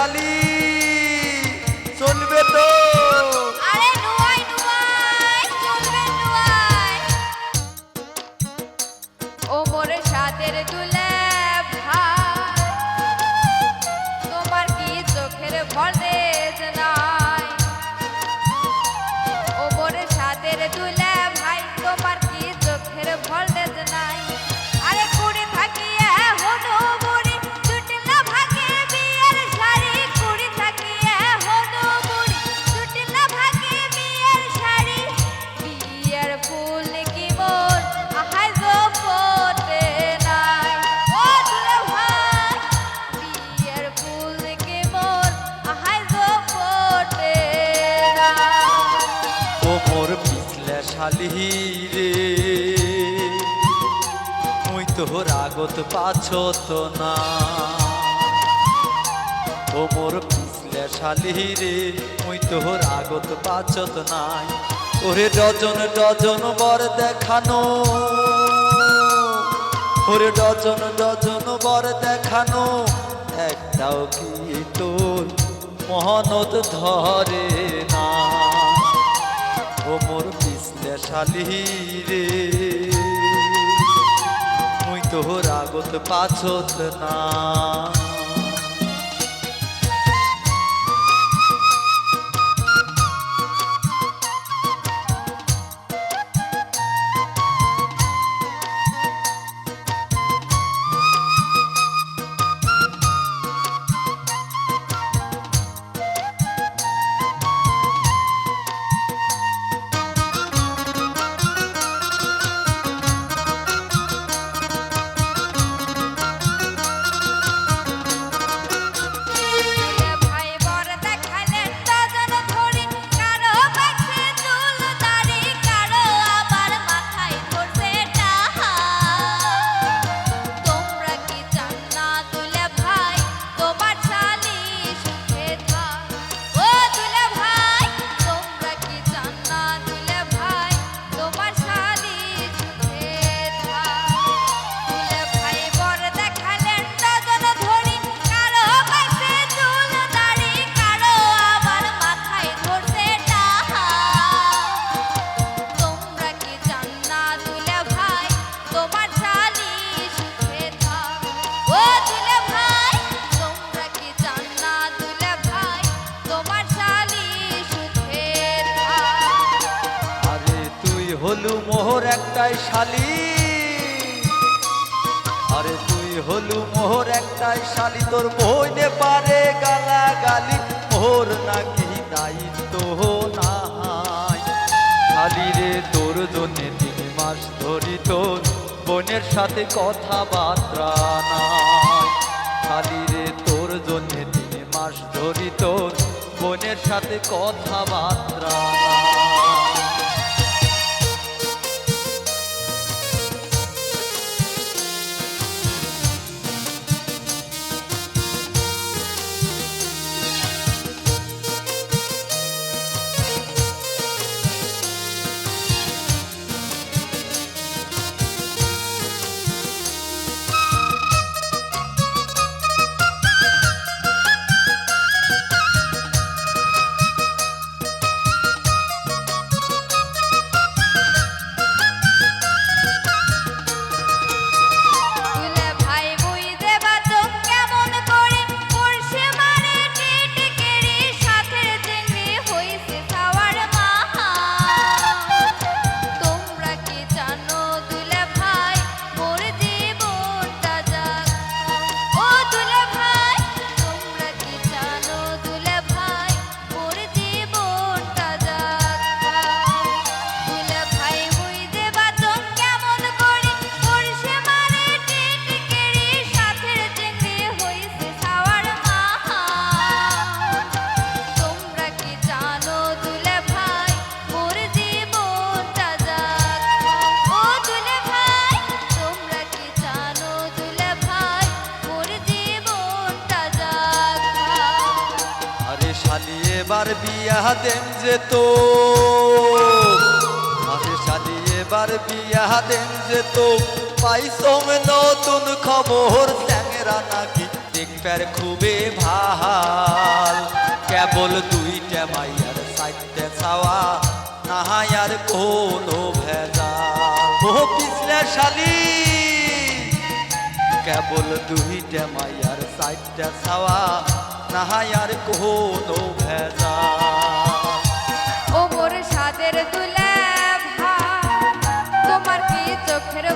কালি চলবে তো। ও মোর সাতের দুলা শালিহি রে মুই তোহর আগত পাছত না। ও মোর পিছলে শালিহি রে মুই তোহর আগত পাছত নাই। ওরে ডজন ডজন বর দেখানো। ওরে ডজন ডজন বর দেখানো। একটাও কি তোর মহানত ধরে না? ও মোর শালী রে। মুই তোহর আগত পাছত না। হলু মোহর একটাই শালি। আরে তুই হলু মোহর একটাই শালি, তোর বইনে পারে গালা গালি মোহর নাকি দায়িত্ব নাই। খালি রে তোর জন্যে তিন মাস ধরি তোর বোনের সাথে কথাবার্তা নাই। খালি রে তোর জন্যে তিন মাস ধরি তোর বোনের সাথে কথাবার্তা এবার বিয়া দেন যেত মাঝে মাসে সাজি এবার বিয়া দেন যেত পাইসম নতুন খবর, ট্যাংরা নাকি দেখবার খুবই ভালো। কেবল দুইটা মাইয়ার সাইতে চাওয়া নাহাই কোন ভেজা ও পিছলে শালি, কেবল দুইটা মাইয়ার সাইটটা চাওয়া নাহাই আর কোনো ভেজা। ও সাদের দুলে তোমার কি চোখের